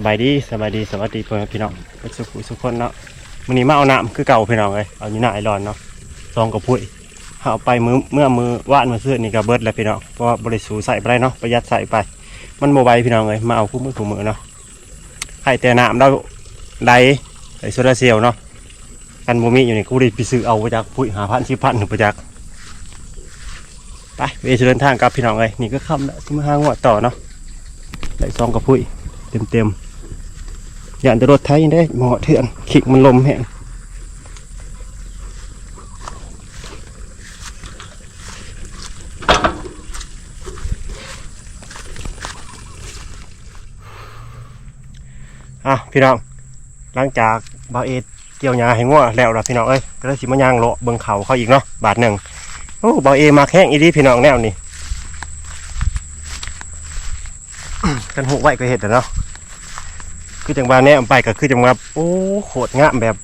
สบายดีสบายดีสวัสดีพ่อแม่พี่น้องสุขุสุขคนเนาะมื้อนี้มาเอาน้ำคือเก่าพี่น้องเลยเอาอยู่หน้าไอรอนเนาะซองกับพุ้ยเอาไปมือเมื่อมือว่านมือเสื้อนี่ก็เบิดแล้วพี่น้องเพราะว่าบริสูใส่ไปเนาะประหยัดใส่ไป มันโมบายพี่น้องเลยมาเอาคู่มือคู่มือเนาะให้แต่น้ำเราไดไอโซลาเซลล์เนาะกันโมมีอยู่นี่กูได้ไปซื้อเอาไปจากพุ้ยหาพันสิพันหนึ่งไปจากไปเวชเดินทางกับพี่น้องเลยนี่ก็ค่ำแล้วที่มาห้างวดต่อเนาะได้ซองกับพุ้ยเต็มเต็มๆ อย่างแต่รถไทยได้หมาะเถื่อนขิกมันลมแห้งอะพี่น้องหลังจากบาเอดเกี่ยวหญ้าให้งัวแล้วล่ะพี่น้องเอ้ยก็เลยสิมาย่างเลาะเบิ่งเขาเขาอีกเนาะบาทหนึ่งโอ้บาเอมาแข้งอีดีพี่น้องแนวนี่กันหูไว้ก็เห็ดอะเนาะ คือจังหวะเนี้ไปก็คือจังหวะโอ้โคตรงามแบบ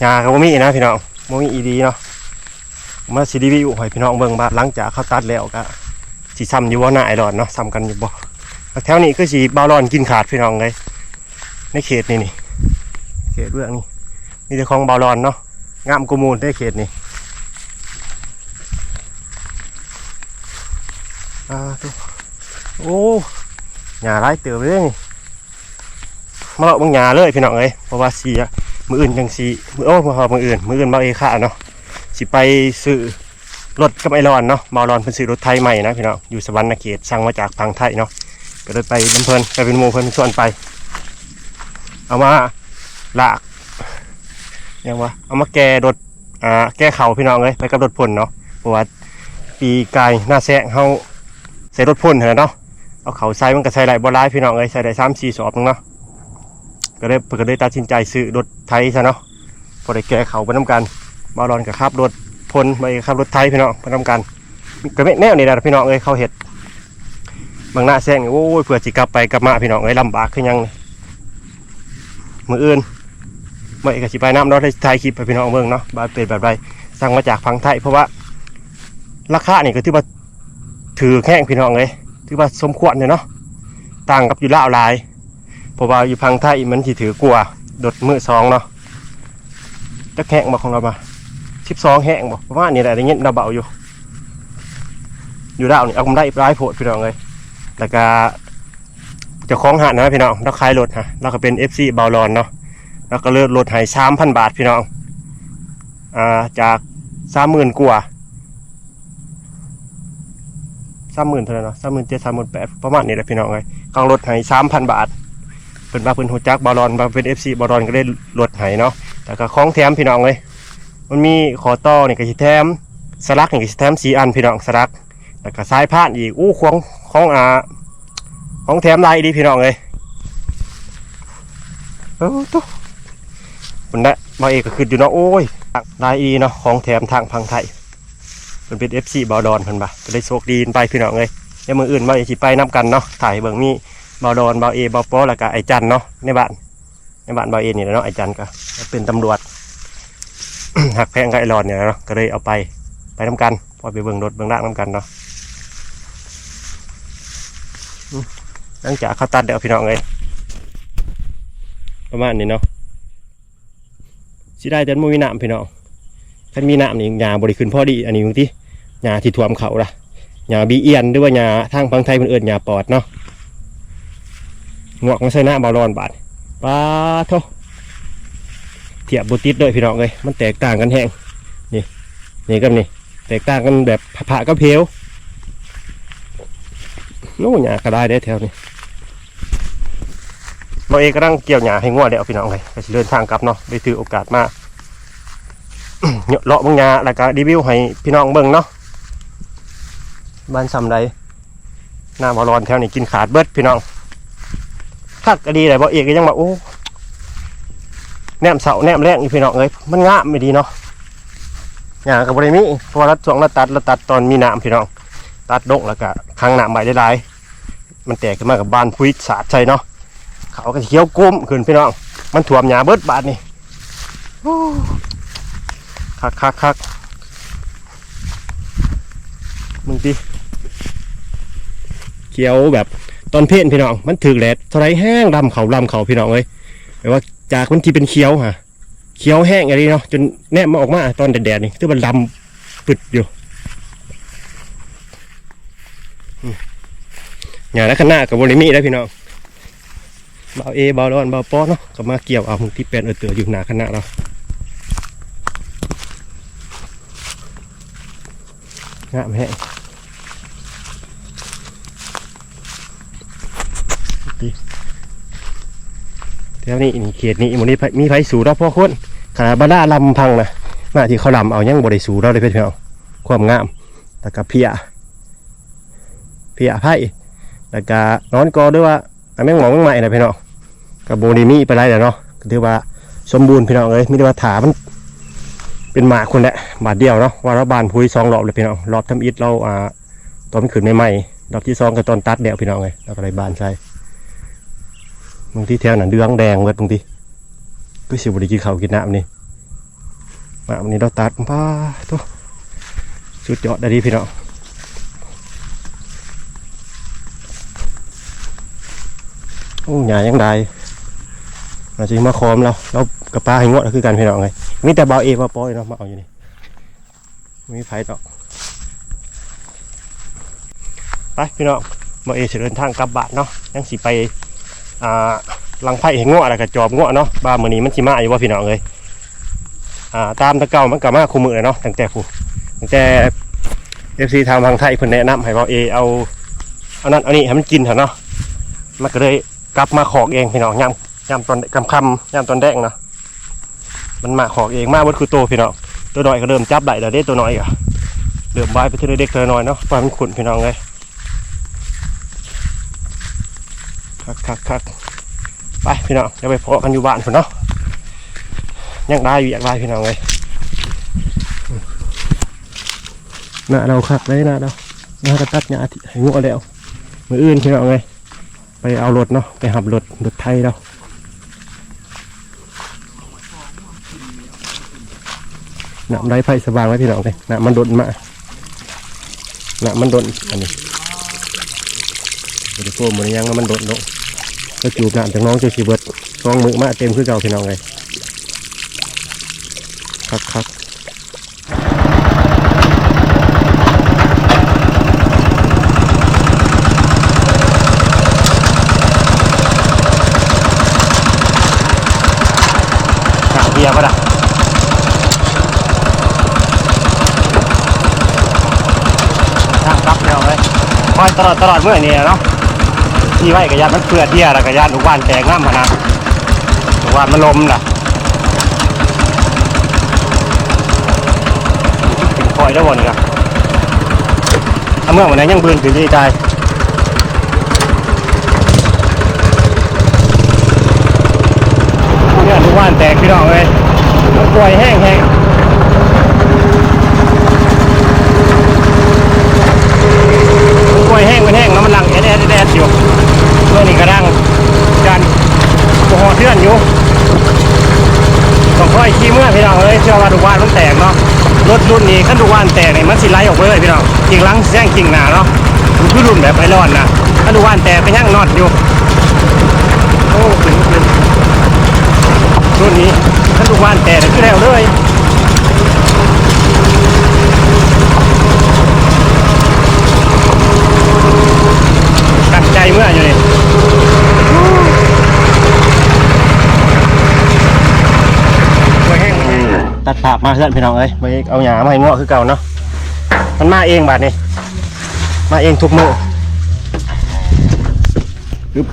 หญ้าก็บ่มีนะพี่น้องบ่มีอีดีเนาะมาสิรีวิวให้พี่น้องเบิ่งบาหลังจากเขาตัดแล้วก็สิซ้ำอยู่บ่หน้าไอรอนเนาะซ้ำกันอยู่บ่แถวนี้คือสิบาวรอนกินขาดพี่น้องเลยในเขตนี่นี่เขตเรื่องนี้มีแต่ของบาวรอนเนาะงามกูมูลในเขตนี่อ่าตัวโอ้หญ้าหลายเติบเลยนี่ มาเลาะบางหยาเลยพี่น้องเอ้ยเพราะว่าเสียมืออื่นจังสีมือโอ้มือหอบมืออื่นมืออื่นมาเอค่าเนาะสิไปซื้อรถกับไอรอนเนาะมารอนเพิ่นซื้อรถไทยใหม่นะพี่น้องอยู่สวรรค์นเขตสั่งมาจากพังไทยเนาะก็เลยไปน้ำเพลินไปเป็นหมู่เพิ่นชวนไป เอามาลากยังวะเอามาแก้รถอ่าแก้เข่าพี่น้องเอ้ยไปกับรถพ่นเนาะเพราะว่าปีกายหน้าแซงเฮาใส่รถพ่นเหรอเนาะเอาเขาใส่มันก็ใส่ได้บ่ร้ายพี่น้องเอ้ยใส่ได้สามสี่สอบนึงเนาะ ก็เลยก็เลยตัดสินใจซื้อรถไทยซะเนาะพอได้แก้เขาไปน้ำกันมารอนกับขับรถพลไปขับรถไทยพี่น้องไปน้ำกันก็ไม่แน่นี่แหละพี่น้องเอ้ยเขาเห็ดบางหน้าแซงโอ้ยเผื่อจิกลับไปกลับมาพี่น้องเอ้ยลำบากขึ้นยังมืออื่นเมื่อเอกสิไปน้ำเราได้ถ่ายคลิปไปพี่น้องเบิ่งเนาะบาเป็นแบบไรสั่งมาจากฝังไทยเพราะว่าราคานี่ก็ถือว่าถือแข้งพี่น้องเลยถือว่าสมควรเลยเนาะต่างกับอยู่ล่าวหลาย เพราะว่าอยู่พังไทยมันที่ถือกลัวดดมือสองเนาะจะแห้งมาของเรามาสิบสองแห้งบอกประมาณนี้แหละได้เงี้ยเราเบาอยู่ อยู่ดาวนี่เอากำไรร้ายโผดพี่น้องเลยแล้วก็จะคล้องหันนะพี่น้องเราขายรถฮะเราก็เป็น FC บาลอนเนาะแล้วก็เลือกรถให้สามพันบาทพี่น้องอ่าจากสามหมื่นกว่าสามหมื่นเท่าไหร่เนาะสามหมื่นเจ็ดสามหมื่นแปดประมาณนี้แหละพี่น้องเลยกองรถไห้สามพันบาท เป็นว่าเพิ่นหูจักบอลอนมาเป็นเอฟซีบอลอนก็ได้รถไห้เนาะแต่ก็ของแถมพี่น้องเลยมันมีขอต่อนี่ก็สิแถมสลักนี่ก็สิแถมสีอันพี่น้องสลักแล้วก็สายพานอีกอู้ของของอ่าของแถมลายดีพี่น้องเลยโอ้ตุ๊มันได้มาเอกก็คืออยู่เนาะโอ้ยลายอีเนาะของแถมทางพังไทยมันเป็นเอฟซีบอลอนเพิ่นบ่าก็ได้โชคดีไปพี่น้องเลยเดี๋ยวมืออื่นมาอีกสิไปนับกันเนาะถ่ายเบิ่งมี บาดอนบาเอบาปอแล้วก็ไอจันเนาะในบ้านในบ้านบาเอนี่แหละเนาะไอจันก็เป็นตำรวจ หักแพงกับไอรอนเนี่ยเนาะก็เลยเอาไปไปน้กันพอไปเบิ่งรถเบิ่งร่างน้กันเนาะหลังจากเขาตัดเดี๋ยวพี่น้องเลยประมาณนี้เนาะสิได้แต่บ่มีน้ำพี่น้องถ้ามีน้ำนี่หญ้าบริขึ้นพอดีอันนี้บางทีหญ้าที่ท่วมเขาละหญ้าบีเอียนหรือว่าหญ้าทางพังไทยเพิ่นเอิ้นหญ้าปอดเนาะ งอกมาใส่หน้าบอลอนบาดปาโทเทียบบ่ติดเลยพี่น้องเอ้ยมันแตกต่างกันแฮงนี่นี่กับนี่แตกต่างกันแบบผ่ากับเพลวโน้หญ้าก็ได้ได้แถวนี้เราเองกำลังเกี่ยวหญ้าให้งัวเดี๋ยวพี่น้องเลยไปเดินทางกลับเนาะได้ถือโอกาสมาเหยาะเลาะบางหญ้าแล้วก็รีวิวให้พี่น้องเบิ่งเนาะบ้านซำใดหน้าบอลอนแถวนี้กินขาดเบิดพี่น้อง คักก็ดีเลยบ่เอกก็ยังมาโอ้แนมเสาแนมแรงอีพี่น้องเอ้ยมันงามไม่ดีเนาะหยากับบริมีเพราะว่ารัดช่วงรัดตัดรัดตัดตอนมีน้ำพี่น้อง ตัดดงแล้วก็ค้างน้ำใบได้หลายๆมันแตกขึ้นมากับบานพุยสาดใช่เนาะเขาก็เขียวกุ้มขึ้นพี่น้อง มันถ่วมหยาเบิดบาดนี่คักคักคักมึงดิเขียวแบบ ตอนเพลนพี่น้อง มันถึกแดดเท่าไรแห้งดำเขาดำเขาพี่น้องเอ้ยแปลว่าจากมันที่เป็นเขียวฮะเขียวแห้งอะไรเนาะจนแนบมาออกมาตอนแดดๆนี่คือมันดำปึดอยู่อย่าแล้วขางหนากับบริมีแล้วพี่น้องเบาเอเบาร้อนเบาป้อเนาะก็มาเกี่ยวเอาที่เป็นเออเตืออยู่หนาขนาดเรางามแห้ง แถวนี้นี่เขตนี้มันนี้มีไฟสูเราพ่อคนขนาดบาด้าลำพังนะมาที่เขาลำเอายังบริสูเราเลยเพื่อนเอาความงามแล้วก็เพียเพียไผ่แล้วก็นอนกอด้วยว่าอันแม่งหมองแม่งใหม่นะพี่น้องกับโบนีมีไปไรเดี๋ยวเนาะก็ถือว่าสมบูรณ์พี่น้องเลยไม่ได้ว่าถามันเป็นหมาคนแหละบาทเดียวเนาะว่าเราบานพุยสองรอบเลยพี่น้องรอบทำอิฐเราอ่าตอนมันขึ้นใหม่ๆรอบที่สองก็ตอนตัดเดียวพี่น้องเลยเราก็เลยบานใส่ บางทีแถวนั้นเดืองแดงเบิดบางทีก็สิบริกินข้าวกินน้ำนี่มาวันนี้เราตัดป้าตัวสุดยอดได้ดีพี่น้องโอ้ยายังได้มาจริงมาคอมเราเรากับปลาให้งวดคือกันพี่น้องเลยมีแต่เบาเอเบาปอยเนาะมาเอาอยู่นี่ไม่มีไฟดอกไปพี่น้องเบาเอะเดินทางกลับบ้านเนาะยังสิไป อ่าลังไผ่เห็นง้อแล้วก็จอบง้อเนาะบ้ามือนี้มันสิมาอยู่ว่าพี่น้องเอ้ยอ่าตามตะเก่ามันก็มาคู่มือเลยเนาะตั้งแต่ผู้ตั้งแต่ FC ทางทางไทยเพิ่นแนะนำให้ว่าเอเอาเอานั่นเอานี่ให้มันกินเถอะเนาะมันก็เลยกลับมาขอกเองพี่น้องยามยามตอนคำคำยามตอนแดงเนาะมันมาขอกเองมาเบดคือโตพี่น้องตัวน้อยก็เริ่มจับได้แล้วเด้ตัวน้อยอะเริ่มบไปทีละเด็กทีละน้อยเนาะปล่อยมันขุนพี่น้องเลย คักคักคักไปพี่น้องจะไปพอกันอยู่บ้านพุ่นเนาะยังได้อยู่อยากได้พี่น้องเลยหน้าเราคักเลยหน้าเราหน้ากระตัดหน้าให้งัวแล้วมืออื่นพี่น้องเลยไปเอารถเนาะไปหับรถรถไทยเราหน้ำได้ไฟสว่างไว้พี่น้องเลยหน้ำมันโดนมาหน้ำมันโดนอันนี้บริโภคมันยังมันโดนลง ก็จูบน้ำจากน้องเจ้าชีเบิดซองมือมาเต็มคือเก่าพี่น้องเลยครับครับข่าวเบียร์ปะล่ะทางรับพี่น้องเลยคอยตลอดตลอดเมื่อนี้เนาะ ที่ไว้กระยานมันเปื่อเที่ยแล้วกระยานลูกบ้านแตกน้ำมานะลูกบ้านมันลมน่ะคอยได้บ่นี่ครับถ้าเมื่อวันนั้นยังบืนถึงที่ใจเนี่ยลูกบ้านแตกพี่น้องเลยป่วยแห้งแห้งมันป่วยแห้งมันแห้งแล้วมันหลังแอดแอดแอดอยู่ เมื่อนี้กระดังกันโอ้โหเทื่อนอยู่ต้องค่อยขี่เมื่อพี่น้องเลยเชื่อว่าดูว่านมันแตกเนาะรถรุ่นนี้ขั้นดูว่านแตกเนี่ยมันสิไหลออกไปเลยพี่น้องกิ่งหลังแซงกิ่งหนาเนาะมันคือรุ่นแบบไอรอนนะขั้นดูว่านแตกก็ยังนอดอยู่โอ้ขึ้นขึ้นรุ่นนี้ขั้นดูว่านแตกเนี่ยคือแล้วเลยกัดใจเมื่ออยู่นี่ ตัดภาพมาเพื่อนพี่น้องเอ้ยมาเอาหยามาให้งอคือเก่าเนาะมันมาเองบาดนี้มาเองทุกมืออึ๊บ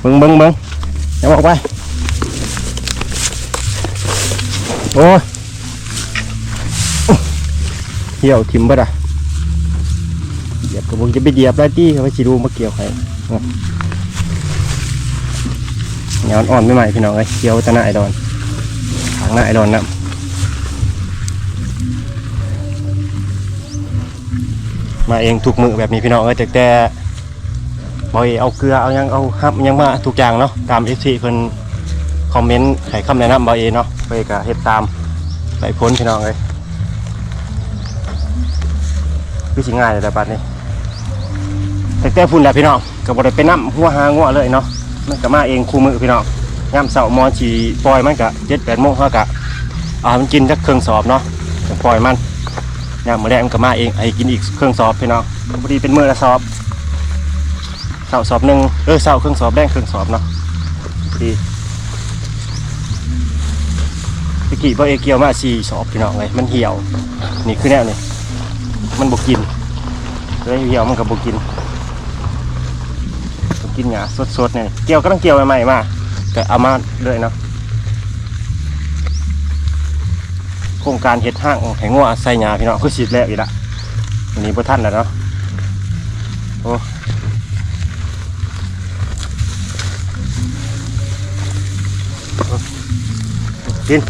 เบิ้งบิ้งเบิ้งอย่าบอกไปโอ้ยเหี่ยวทิมบ่ด่ะเหยียบกับวงจะไปเหยียบได้ที่เขาไปสิดูมาเกี่ยวใคร ห้เงาอ่อนไม่ใหม่พี่น้องเอ้ยเคี้ยวตะหน้าไอดอนทางหน้าไอดอนนะมาเองทุกมือแบบนี้พี่น้องเอ้ยแต่แต่บอยเอาเกลือเอายังเอาฮับยังมาทุกอย่างเนาะตามเอฟซีเพิ่นคอมเมนต์ไขคำแนะนำบอยเนาะไปกะเฮ็ดตามไปพ้นพี่น้องเอ้ยคือสิง่ายแต่บัดนี้แต่แต่พุ่นแหละพี่น้องก็บ่ได้ไปนํหัวหางัวเลยเนาะ มันก็มาเองคู่มือพี่น้องยามเช้ามอสีปล่อยมันก็7-8โมงเฮาก็เอามันกินจักเครื่องสอบเนาะปล่อยมันยามมื้อแรกมันก็มาเองให้กินอีกเครื่องสอบพี่น้องพอดีเป็นมือละสอบเช้าสอบหนึ่งเออเช้าเครื่องสอบแดงเครื่องสอบเนาะพอดีตะกี้บ่เอเกียวมาสี่สอบพี่น้องเลยมันเหี่ยว นี่คือแนวนี่มันบกินเลยเหี่ยวมันกับบกิน กินหยาสดๆเนี่ยเกี่ยวก็ต้องเกี่ยวใหม่ๆมาแต่เอามาเลยเนาะโครงการเฮ็ดห้างแห่งงัวใส่หยาพี่น้องคือสิบแล้วอีกละอันนี้พระท่านแล้วเนาะโอ้กิน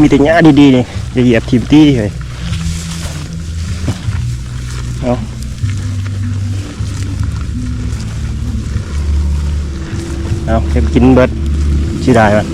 มีแต่หญ้าดีๆเลยอย่าเหยียบทิมตี้เลยเอาเอาเก็บกินเบิดชิได้มัน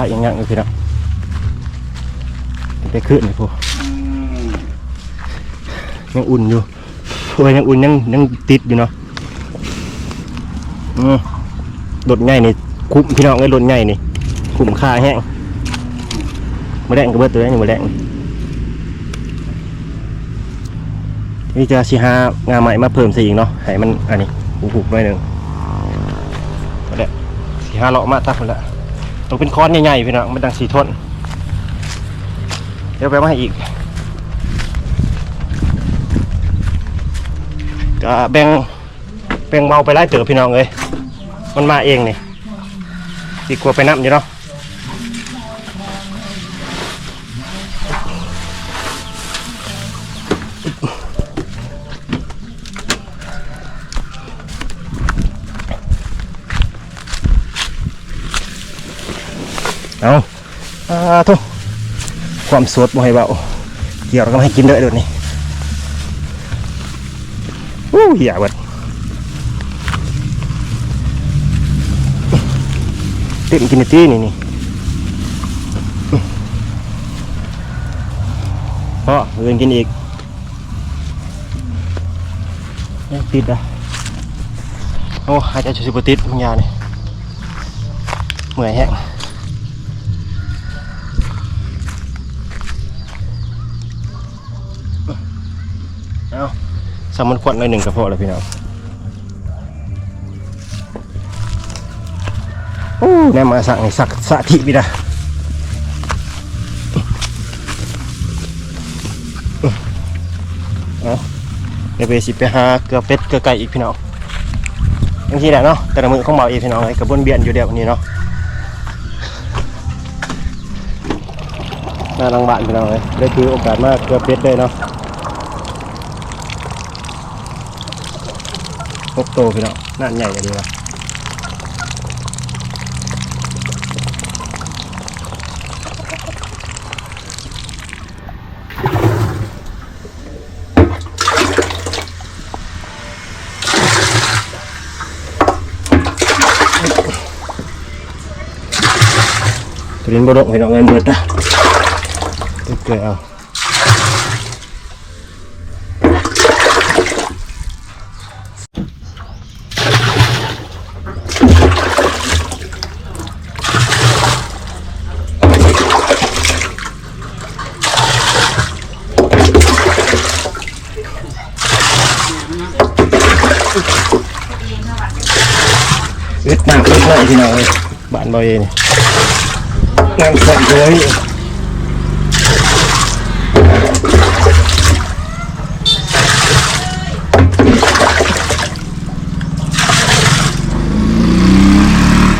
โอ้พายอย่างงั้นเลยพี่น้องไปขึ้นเลยพวกยังอุ่นอยู่โอ้ยยังอุ่นยังยังติดอยู่เนาะอืมรถง่ายนี่คุ้มพี่น้องเอ้ยรถง่ายนี่คุ้มค่าแห้งมาแดงกับเบิดตัวนี้มาแดงนี่จะสิหางานใหม่มาเพิ่มซะอีกเนาะให้มันอันนี้หุบๆหน่อยหนึ่งก็ได้สิหาเลาะมาตักคนละ ต้องเป็นค้อนใหญ่ๆพี่น้องมันดังสีทนเดี๋ยวไปมาให้อีกก็แบ่งแบ่งเบาไปไล่เต๋อพี่น้องเลยมันมาเองนี่ดีกว่าไปนับอยู่เนาะ ทุความสดบ่ให้เบาเกี่ยวเราก็ไม่ให้กินเลยเดี๋ยวนี้อู้เหี้ยเบิดเต็มกินในตีนี่นี่พอเงินกินอีกยังติดอะโอ้หายใจชุบติดมึงยาเนี่ยเหมื่อยแห้ง เอา สามันขวดหน่อยหนึ่งก็พอแล้วพี่น้องโอ้แน่มาสั่งให้สักสะทิพี่นะเอาเดี๋ยวไปสิไปหาเกลือเป็ดเกลือไก่อีกพี่น้องบางทีแหละเนาะแต่ละมือของเบาเองพี่น้องไอ้กระบวนเบียนอยู่เดียวนี้เนาะหน้าหลังบ้านพี่น้องเลยได้ถือโอกาสมากเกลือเป็ดเลยเนาะ พกโตพี่น้องน่าใหญ่กันดีวะตัวนี้บดกพี่น้องเงินเบิดนะเกลือเอึดหนักอึดหน่อยพี่น้องเลยบ้านเบาเองงานสั่นเลย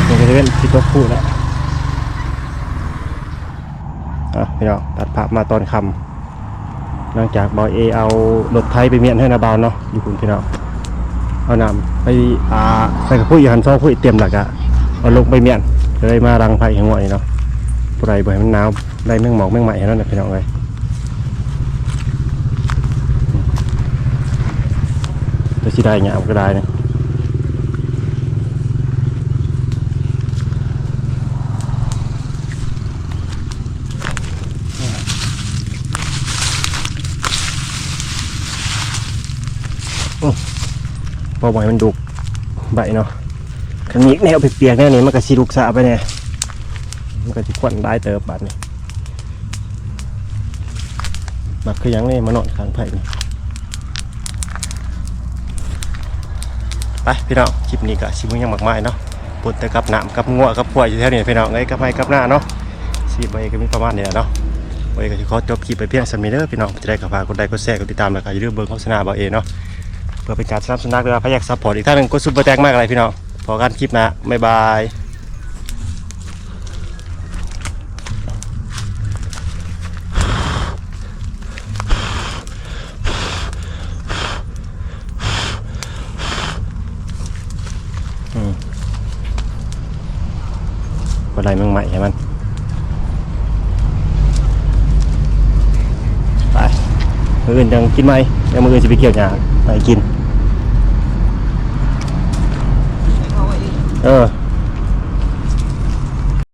มันก็จะเป็นที่ตัวคู่แล้วอะพี่น้องตัดภาพมาตอนคำหลังจากบอยเอเอารถไทยไปเมียนให้นาบาวเนาะอยู่คุณพี่น้อง เอานำไปอ่าใส่กระพุ้ยหันซองพุ้ยเตรียมหลักอะเอาลงไปเมียนจะได้มารังไผ่ห่งหวยเนาะผู้ใดบ่ให้มันหนาวได้แมงหมอกแมงไหม้ให้นั่นะพี่น้องเลยจะสิได้เงี้ยก็ได้นะพอ บ่อยมันดุกใบเนาะคันนี้แนวเปียกๆแน่นี่มันก็สิลุกสะไปแน่มันก็สิควันได้เติบบาดนี่บักคือยังนี่มานอนข้างไผ่นี่ไปพี่น้องคลิปนี้ก็สิมึงยังมากมายเนาะปนแต่กับหน้ำกับงัวกับพวยอยู่แถวนี้พี่น้องไอ้กับไม้กับหน้าเนาะสิใบก็มีประมาณนี้แหละเนาะไว้ก็สิขอจบคลิปไปเพียงสำนี้เด้อพี่น้องจะได้กับฝากดไลค์กดแชร์กดติดตามแล้วก็อย่าลืมเบิ่งโฆษณาบ่เอเนาะ เพื่อเป็นการสนับสนุนนักเรือพยักซัพพอร์ตอีกท่านหนึ่งกดซุปเปอร์แตงมากอะไรพี่น้องพอกันคลิปนะบ๊ายบายอะไรมึงใหม่ใช่มันไปมืออื่นยังกินไหมยังมืออื่นจะไปเกี่ยวหญ้าไปกิน